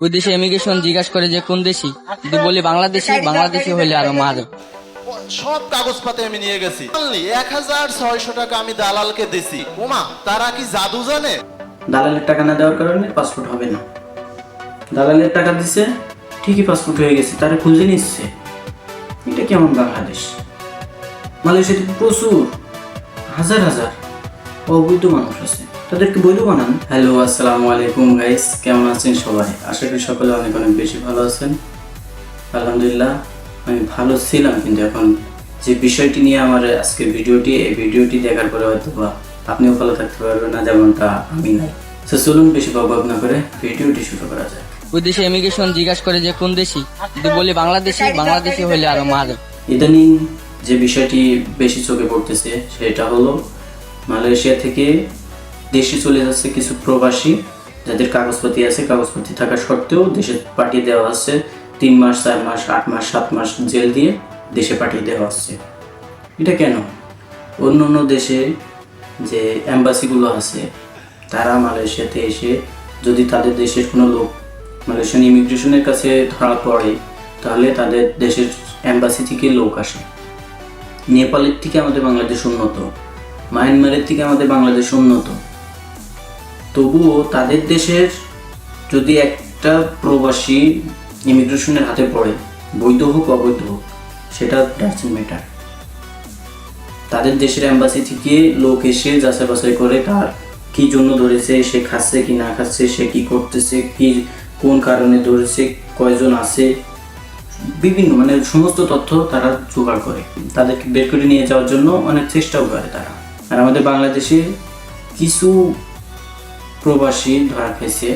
ওই দেশে ইমিগ্রেশন জিজ্ঞাসা করে যে কোন দেশি? যদি বলি বাংলাদেশি বাংলাদেশি হইলে আরও মার। সব কাগজপাতি আমি নিয়ে গেছি। এক হাজার ছয়শো টাকা আমি দালালকে দিছি। ওমা তারা কি জাদু জানে? দালালের টাকা না দেওয়ার কারণে পাসপোর্ট হবে না। দালালের টাকা দিছে ঠিকই পাসপোর্ট হয়ে গেছে তারা খুঁজে নিচ্ছে। এটা কেমন বাংলাদেশ? মালয়েশিয়াতে প্রচুর হাজার হাজার অবৈধ মানুষ আছে। তাদেরকে বৈধ বানান। হ্যালো আসসালামু আলাইকুম গাইস কেমন আছেন সবাই? আশা করি সকলে অনেক অনেক বেশি ভালো আছেন। আলহামদুলিল্লাহ আমি ভালো ছিলাম কিন্তু এখন যে বিষয়টি নিয়ে আমার আজকের ভিডিওটি এই ভিডিওটি দেখার পরে হয়তো বা আপনিও ভালো থাকতে পারবেন না যেমনটা আমি নাই। তো চলুন বেশি বকবক না করে ভিডিওটি শুরু করা যাক। ওই দেশে ইমিগ্রেশন জিজ্ঞাসা করে যে কোন দেশি? যদি বলি বাংলাদেশি বাংলাদেশি হইলে আরও মার ইদানিং যে বিষয়টি বেশি চোখে পড়তেছে সেটা হলো মালয়েশিয়া থেকে দেশে চলে যাচ্ছে কিছু প্রবাসী, যাদের কাগজপাতি আছে কাগজপাতি থাকা সত্ত্বেও দেশে পাঠিয়ে দেওয়া হচ্ছে তিন মাস, চার মাস, আট মাস, সাত মাস জেল দিয়ে দেশে পাঠিয়ে দেওয়া হচ্ছে। এটা কেন? অন্য অন্য দেশে যে অ্যাম্বাসিগুলো আছে, তারা মালয়েশিয়াতে এসে যদি তাদের দেশের কোনো লোক মালয়েশিয়ান ইমিগ্রেশনের কাছে ধরা পড়ে, তাহলে তাদের দেশের অ্যাম্বাসি থেকে লোক আসে। নেপালের থেকে আমাদের বাংলাদেশ উন্নত, মায়ানমারের থেকে আমাদের বাংলাদেশ উন্নত। তবুও তাদের দেশের যদি একটা প্রবাসী ইমিগ্রেশনের হাতে পড়ে, বৈধ হোক, অবৈধ হোক, সেটা ডাজেন্ট ম্যাটার তাদের দেশের অ্যাম্বাসি থেকে লোক এসে যাচাই বাছাই করে তার কি জন্য ধরেছে, সে খাচ্ছে কি না খাচ্ছে, সে কি করতেছে, কি, কোন কারণে ধরেছে, কয়জন আছে, বিভিন্ন মানে সমস্ত তথ্য তারা জোগাড় করে। তাদেরকে বের করে নিয়ে যাওয়ার জন্য অনেক চেষ্টাও করে তারা। আর আমাদের বাংলাদেশে কিছু প্রবাসী ধরা খেয়েছে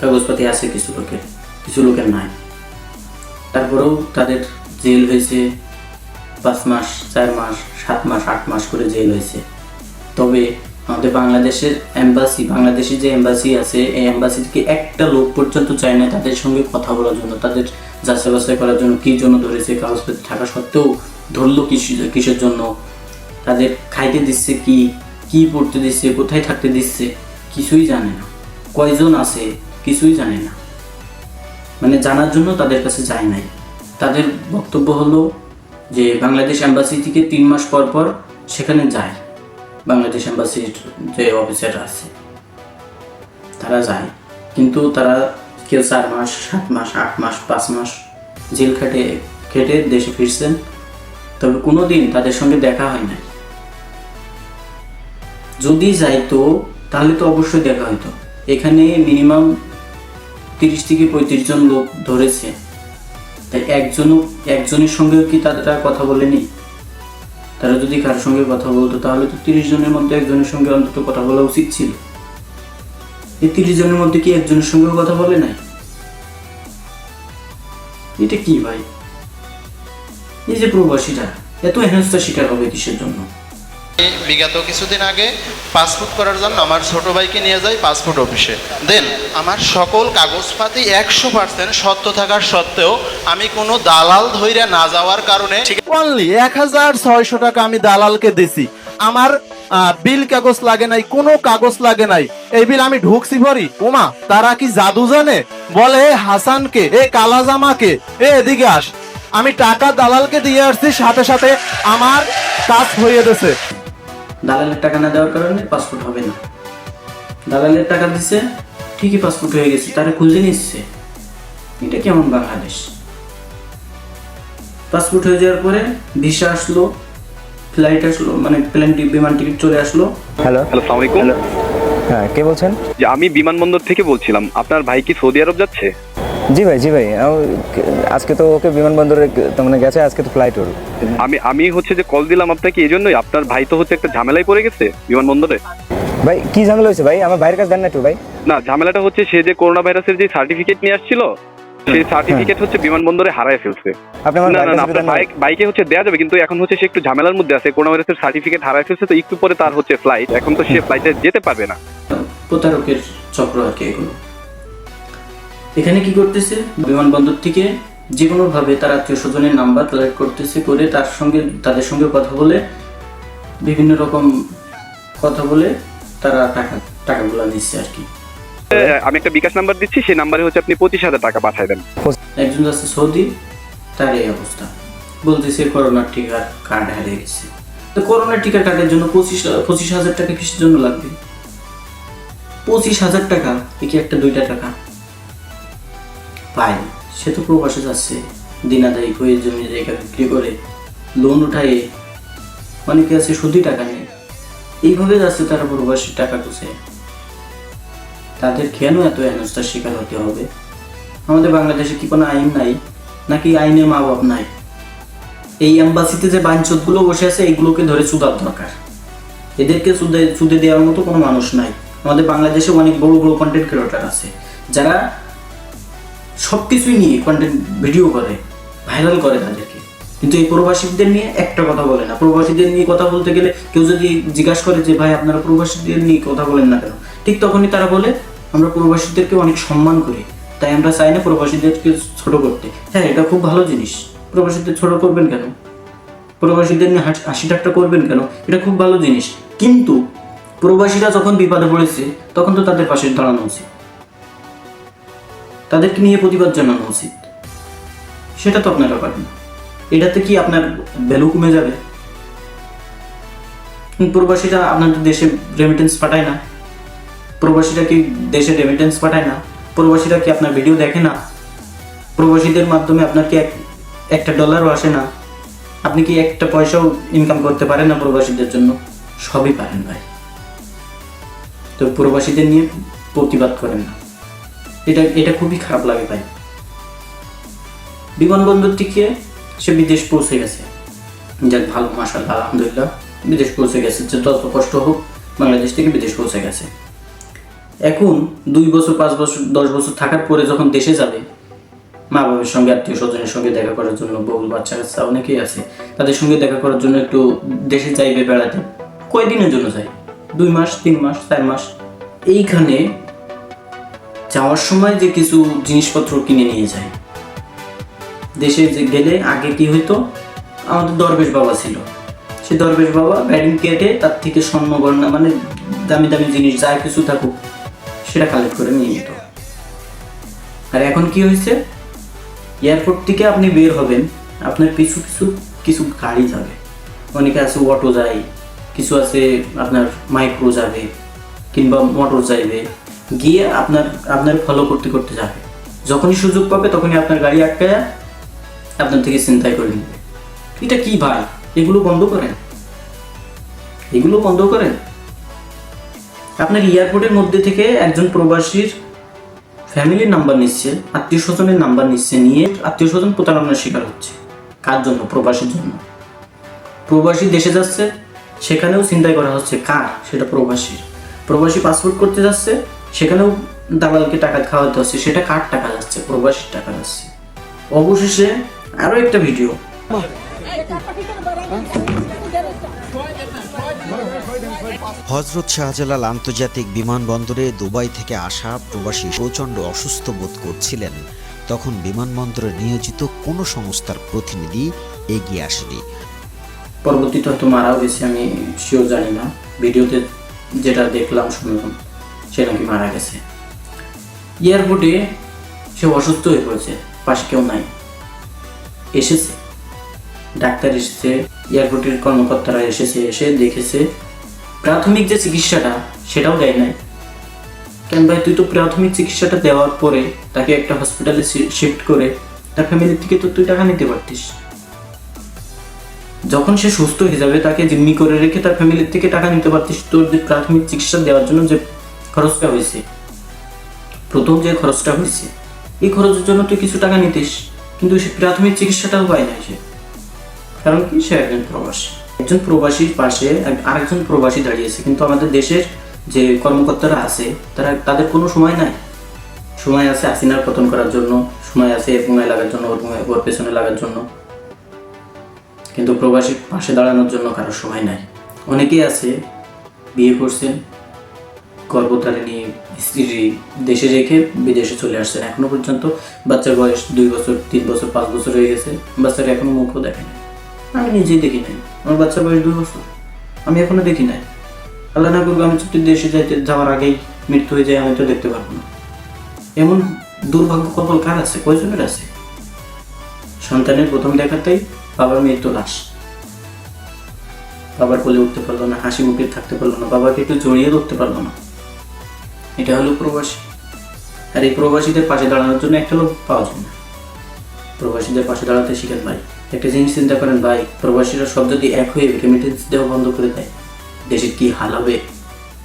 কাগজপাতি আছে কিছু লোকের কিছু লোকের নাই। তারপরেও তাদের জেল হয়েছে, পাঁচ মাস, চার মাস, সাত মাস, আট মাস করে জেল হয়েছে। তবে আমাদের বাংলাদেশের এম্বাসি বাংলাদেশের যে এম্বাসি আছে, এই এম্বাসি থেকে একটা লোক পর্যন্ত চায় না তাদের সঙ্গে কথা বলার জন্য? তাদের যাচাই বাছাই করার জন্য কী জন্য ধরেছে কাগজপত্র থাকা সত্ত্বেও ধরলো কিসের কিসের জন্য? তাদের খাইতে দিচ্ছে কি কি পড়তে দিচ্ছে, কোথায় থাকতে দিচ্ছে? কিছুই জানে না। কয়জন আছে কিছুই জানে না। মানে জানার জন্য তাদের কাছে যায় নাই। তাদের বক্তব্য হলো যে, বাংলাদেশ অ্যাম্বাসি থেকে তিন মাস পর পর সেখানে যায়। বাংলাদেশ অ্যাম্বাসির যে অফিসাররা আছে, তারা যায়। কিন্তু তারা কেউ চার মাস, সাত মাস, আট মাস, পাঁচ মাস জেল খেটে খেটে দেশে ফিরছেন। তবে কোনো দিন তাদের সঙ্গে দেখা হয় না যদি যাইতো তাহলে তো অবশ্যই দেখা হতো এখানে মিনিমাম তিরিশ থেকে পঁয়ত্রিশ জন লোক ধরেছে। তাই একজনও, একজনের সঙ্গেও কি তারা কথা বলেনি? তারা যদি কারোর সঙ্গে কথা বলতো, তাহলে তো তিরিশ জনের মধ্যে একজনের সঙ্গে অন্তত কথা বলা উচিত ছিল। এই তিরিশ জনের মধ্যে কি একজনের সঙ্গেও কথা বলে নাই? এটা কি ভাই? এই যে প্রবাসীরা, এত হেনস্থার শিকার হবে কিসের জন্য? বিগত কিছুদিন আগে পাসপোর্ট করার জন্য আমার ছোট ভাইকে নিয়ে যাই পাসপোর্ট অফিসে। দেন আমার সকল কাগজপাতি একশো পার্সেন্ট সত্য থাকার সত্ত্বেও আমি কোনো দালাল ধইরা না যাওয়ার কারণে অনলি এক হাজার ছয়শো টাকা আমি দালালকে দিছি। আমার বিল কাগজ লাগে নাই কোনো কাগজ লাগে নাই। এই বিল আমি ঢুকছি ভরি। ওমা তারা কি জাদু জানে? বলে "এ হাসানকে এ কালাজামাকে এ এদিকে আস। আমি টাকা দালালকে দিয়ে আসছি সাথে সাথে আমার কাজ হয়ে গেছে। দালালের টাকা না দেওয়ার কারণে পাসপোর্ট হবে না। দালালের টাকা দিছে ঠিকই পাসপোর্ট হয়ে গেছে তারা খুঁজে নিচ্ছে। এটা কেমন বাংলাদেশ? পাসপোর্ট হয়ে যাওয়ার পরে ভিসা আসলো ফ্লাইট আসলো মানে প্লেন বিমান টিকিট চলে আসলো। হ্যালো হ্যালো সালাম আলাইকুম হ্যাঁ কে বলছেন? যে আমি বিমানবন্দর থেকে বলছিলাম আপনার ভাই কি সৌদি আরব যাচ্ছে? জি ভাই জি ভাই। আজকে তো ওকে বিমানবন্দরে মানে গেছে আজকে তো ফ্লাইট ওর। আমি আমি হচ্ছে যে কল দিলাম আপনাকে এই জন্যই আপনার ভাই তো হচ্ছে একটা ঝামেলায় পড়ে গেছে বিমানবন্দরে। ভাই কি ঝামেলা হয়েছে ভাই? আমার ভাইয়ের কাছে দেন না একটু ভাই। না ঝামেলাটা হচ্ছে সে যে করোনা ভাইরাসের যে সার্টিফিকেট নিয়ে আসছিল সেই সার্টিফিকেট হচ্ছে বিমানবন্দরে হারায় ফেলছে। আপনি না না আপনার বাইক বাইকে হচ্ছে দেওয়া যাবে কিন্তু এখন হচ্ছে সে একটু ঝামেলার মধ্যে আছে করোনা ভাইরাসের সার্টিফিকেট হারায় ফেলছে তো একটু পরে তার হচ্ছে ফ্লাইট এখন তো সে ফ্লাইটে যেতে পারবে না। প্রতারকের চক্র আর কি এগুলো? এখানে কি করতেছে? বিমানবন্দর থেকে যে কোনো ভাবে তার আত্মীয় স্বজনের নাম্বার কালেক্ট করতেছে করে তার সঙ্গে তাদের সঙ্গে কথা বলে বিভিন্ন রকম কথা বলে তারা টাকা টাকাগুলো দিচ্ছে আর কি। আমি একটা বিকাশ নাম্বার দিচ্ছি সেই নাম্বারে হচ্ছে আপনি পঁচিশ হাজার টাকা পাঠাই দেন। একজন যাচ্ছে সৌদি তার এই অবস্থা। বলতেছে করোনার টিকার কার্ড হারিয়ে গেছে। তো করোনার টিকার কার্ডের জন্য পঁচিশ পঁচিশ হাজার টাকা কিসের জন্য লাগবে? পঁচিশ হাজার টাকা এ কি একটা দুইটা টাকা? পাই। সে তো প্রবাসে যাচ্ছে। দিনাদায়ী হয়ে জমি জায়গা বিক্রি করে লোন উঠায় অনেকে আছে শুধুই টাকা নেই এইভাবে যাচ্ছে তারা প্রবাসী টাকা গুছে তাদের কেন এত হেনস্থার শিকার হতে হবে? আমাদের বাংলাদেশে কি কোনো আইন নাই? নাকি আইনের মা বাপ নাই? এই এম্বাসিতে যে বাঞ্চতগুলো বসে আছে, এইগুলোকে ধরে সুদার দরকার। এদেরকে সুদে সুদে দেওয়ার মতো কোনো মানুষ নাই। আমাদের বাংলাদেশে অনেক বড় বড় কন্টেন্ট ক্রিয়েটার আছে। যারা সব কিছুই নিয়ে কন্টেন্ট ভিডিও করে ভাইরাল করে তাদেরকে। কিন্তু এই প্রবাসীদের নিয়ে একটা কথা বলে না। প্রবাসীদের নিয়ে কথা বলতে গেলে কেউ যদি জিজ্ঞাসা করে যে, ভাই, আপনারা প্রবাসীদের নিয়ে কথা বলেন না কেন? ঠিক তখনই তারা বলে, আমরা প্রবাসীদেরকে অনেক সম্মান করি। তাই আমরা চাই না প্রবাসীদেরকে ছোট করতে। হ্যাঁ এটা খুব ভালো জিনিস। প্রবাসীদের ছোট করবেন কেন? প্রবাসীদের নিয়ে হাসি- ঠাট্টা করবেন কেন? এটা খুব ভালো জিনিস। কিন্তু প্রবাসীরা যখন বিপদে পড়েছে, তখন তো তাদের পাশে দাঁড়ানো উচিত। তাদেরকে নিয়ে প্রতিবাদ জানানো উচিত। সেটা তো আপনারা পারেন না। এটাতে কি আপনার ভ্যালু কমে যাবে? প্রবাসীরা আপনাদের দেশে রেমিটেন্স পাঠায় না। প্রবাসীরা কি দেশে রেমিটেন্স পাঠায় না? প্রবাসীরা কি আপনার ভিডিও দেখে না? প্রবাসীদের মাধ্যমে আপনার কি এক একটা ডলারও আসে না? আপনি কি একটা পয়সাও ইনকাম করতে পারেন না প্রবাসীদের জন্য? সবই পারেন ভাই। তো প্রবাসীদের নিয়ে প্রতিবাদ করেন না। এটা এটা খুবই খারাপ লাগে ভাই। বিমানবন্দর থেকে সে বিদেশ পৌঁছে গেছে। যাক, ভালো মাসাল আলহামদুলিল্লাহ, বিদেশ পৌঁছে গেছে। যে তত কষ্ট হোক, বাংলাদেশ থেকে বিদেশ পৌঁছে গেছে। এখন দুই বছর, পাঁচ বছর, দশ বছর থাকার পরে যখন দেশে যাবে, মা বাবার সঙ্গে, আত্মীয় স্বজনের সঙ্গে দেখা করার জন্য বহু বাচ্চা, কাচ্চা অনেকেই আছে, তাদের সঙ্গে দেখা করার জন্য একটু দেশে যাইবে বেড়াতে, কয়দিনের জন্য যায়? দুই মাস, তিন মাস, চার মাস? এইখানে যাওয়ার সময় যে কিছু জিনিসপত্র কিনে নিয়ে যায়। দেশে যে গেলে আগে কি হইতো? আমাদের দরবেশ বাবা ছিল। সে দরবেশ বাবা ব্যাটিং কেটে তার থেকে স্বর্ণ গয়না মানে দামি দামি জিনিস যা কিছু থাকুক, সেটা কালেক্ট করে নিয়ে নিত। আর এখন কি হয়েছে এয়ারপোর্ট থেকে আপনি বের হবেন, আপনার পিছু পিছু কিছু গাড়ি যাবে। অনেকে আছে অটো যায়, কিছু আছে আপনার মাইক্রো যাবে, কিংবা মোটর যাইবে। গিয়ে আপনার আপনার ফলো করতে করতে যাবে। যখনই সুযোগ পাবে তখনই আপনার গাড়ি আটকায় আপনার থেকে চিন্তাই করে নেবে। এটা কি ভাই? এগুলো বন্ধ করেন। এগুলো বন্ধ করেন। আপনার এয়ারপোর্টের মধ্যে থেকে একজন প্রবাসীর ফ্যামিলির নাম্বার নিচ্ছে, আত্মীয় স্বজনের নাম্বার নিচ্ছে নিয়ে আত্মীয় স্বজন প্রতারণার শিকার হচ্ছে। কার জন্য? প্রবাসীর জন্য। প্রবাসী দেশে যাচ্ছে, সেখানেও চিন্তাই করা হচ্ছে। কার? সেটা প্রবাসীর। প্রবাসী পাসপোর্ট করতে যাচ্ছে সেখানেও দালালকে টাকা খাওয়াতে হচ্ছে সেটা কার টাকা যাচ্ছে প্রবাসীর টাকা যাচ্ছে অবশেষে আরও একটা ভিডিও হজরত শাহজালাল আন্তর্জাতিক বিমানবন্দরে দুবাই থেকে আসা প্রবাসী প্রচণ্ড অসুস্থ বোধ করছিলেন। তখন বিমানবন্দরে নিয়োজিত কোনো সংস্থার প্রতিনিধি এগিয়ে আসেনি। পরবর্তীতে হয়তো মারাও গেছে আমি শিওর জানি না। ভিডিওতে যেটা দেখলাম শুনলাম। সে নাকি মারা গেছে। এয়ারপোর্টে সে অসুস্থ হয়ে পড়েছে, পাশে কেউ নাই। এসেছে। ডাক্তার এসেছে, এয়ারপোর্টের কর্মকর্তারা এসেছে, এসে দেখেছে। প্রাথমিক যে চিকিৎসাটা, সেটাও দেয় নাই। কেন ভাই, তুই তো প্রাথমিক চিকিৎসাটা দেওয়ার পরে তাকে একটা হসপিটালে শিফট করে তার ফ্যামিলি থেকে তো তুই টাকা নিতে পারতিস। যখন সে সুস্থ হয়ে যাবে, তাকে জিম্মি করে রেখে তার ফ্যামিলির থেকে টাকা নিতে পারতিস, তোর যে প্রাথমিক চিকিৎসা দেওয়ার জন্য যে খরচটা হয়েছে। প্রথম যে খরচটা হয়েছে, এই খরচের জন্য তুই কিছু টাকা নিতিস, কিন্তু সে প্রাথমিক চিকিৎসাটাও পায় না সে। কারণ কি? সে একজন প্রবাসী। একজন প্রবাসীর পাশে আরেকজন প্রবাসী দাঁড়িয়েছে, কিন্তু আমাদের দেশের যে কর্মকর্তারা আছে, তারা, তাদের কোনো সময় নাই। সময় আছে হাসিনার পতন করার জন্য, সময় আছে এর পুঙ্গায় লাগার জন্য, ওর পুঙ্গায় ওর পেছনে লাগার জন্য। কিন্তু প্রবাসীর পাশে দাঁড়ানোর জন্য কারোর সময় নাই। অনেকেই আছে, বিয়ে করছেন গর্ভধারিণী স্ত্রী দেশে রেখে বিদেশে চলে আসছেন এখনও পর্যন্ত। বাচ্চার বয়স দুই বছর, তিন বছর, পাঁচ বছর হয়ে গেছে। বাচ্চারা এখনও মুখও দেখে আমি নিজেই দেখি নাই। আমার বাচ্চার বয়স দুই বছর। আমি এখনও দেখি নাই। আল্লাহ না করব আমি ছুটির দেশে যাইতে, যাওয়ার আগেই মৃত্যু হয়ে যায়, আমি তো দেখতে পারব না। এমন দুর্ভাগ্য কপাল কার আছে? কয়জনের আছে? সন্তানের প্রথম দেখাতেই বাবার মৃত্যু লাশ। বাবার কোলে উঠতে পারল না, হাসি মুখে থাকতে পারল না, বাবাকে একটু জড়িয়ে ধরতে পারল না। এটা হলো প্রবাসী। আর এই প্রবাসীদের পাশে দাঁড়ানোর জন্য একটা লোক পাওয়া যায় না। প্রবাসীদের পাশে দাঁড়াতে শিখেন ভাই। একটা জিনিস চিন্তা করেন ভাই, প্রবাসীরা সব যদি এক হয়ে রেমিটেন্স দেওয়া বন্ধ করে দেয়, দেশের কি হাল হবে?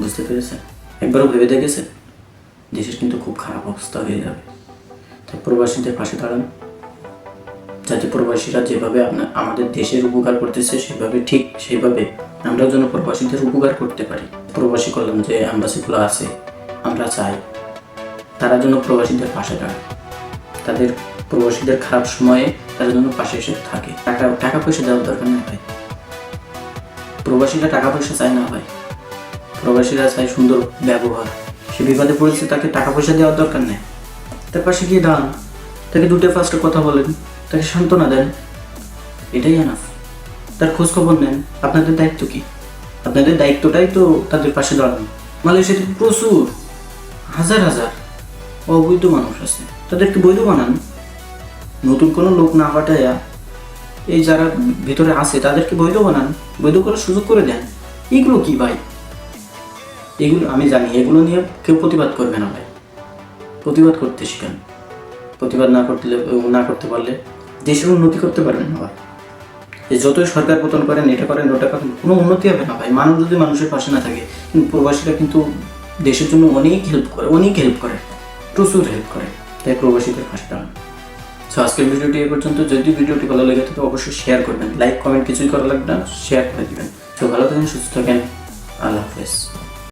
বুঝতে পেরেছেন? একবারও ভেবে দেখেছেন? দেশের কিন্তু খুব খারাপ অবস্থা হয়ে যাবে। তাই প্রবাসীদের পাশে দাঁড়ান। যাতে প্রবাসীরা যেভাবে আপনার আমাদের দেশের উপকার করতেছে, সেভাবে ঠিক সেভাবে আমরা যেন প্রবাসীদের উপকার করতে পারি। প্রবাসী কল্যাণ যে অ্যাম্বাসিগুলো আছে আমরা চাই তারা যেন প্রবাসীদের পাশে দাঁড়ায়। তাদের প্রবাসীদের খারাপ সময়ে তারা যেন পাশে এসে থাকে। টাকা টাকা পয়সা দেওয়ার দরকার নেই ভাই। প্রবাসীরা টাকা পয়সা চায় না ভাই। প্রবাসীরা চায় সুন্দর ব্যবহার। সে বিপদে পড়েছে, তাকে টাকা পয়সা দেওয়ার দরকার নেই। তার পাশে গিয়ে দাঁড়ান। তাকে দুটো ফার্স্টে কথা বলেন। তাকে সান্ত্বনা দেন। এটাই এনাফ তার খোঁজ খবর নেন। আপনাদের দায়িত্ব কি? আপনাদের দায়িত্বটাই তো তাদের পাশে দাঁড়ানো। মালয়েশিয়াতে প্রচুর হাজার হাজার অবৈধ মানুষ আছে। তাদেরকে বৈধ বানান। নতুন কোনো লোক না পাঠাইয়া এই যারা ভিতরে আছে, তাদেরকে বৈধ বানান। বৈধ করার সুযোগ করে দেন। এগুলো কি ভাই? এগুলো আমি জানি, এগুলো নিয়ে কেউ প্রতিবাদ করবে না ভাই। প্রতিবাদ করতে শিখেন। প্রতিবাদ না করতে না করতে পারলে দেশের উন্নতি করতে পারবেন না ভাই। যে যতই সরকার পতন করেন, এটা করেন, ওটা করেন, কোনো উন্নতি হবে না ভাই। মানুষ যদি মানুষের পাশে না থাকে, কিন্তু প্রবাসীরা কিন্তু দেশের জন্য অনেক হেল্প করে, অনেক হেল্প করে, প্রচুর হেল্প করে তাই প্রবাসীদের দাঁড়ান সো আজকের ভিডিওটি এ পর্যন্ত। যদি ভিডিওটি ভালো লেগে থাকে, অবশ্যই শেয়ার করবেন। লাইক কমেন্ট কিছুই করা লাগবে না শেয়ার করে দেবেন। তো ভালো থাকেন, সুস্থ থাকেন। আল্লাহ হাফেজ।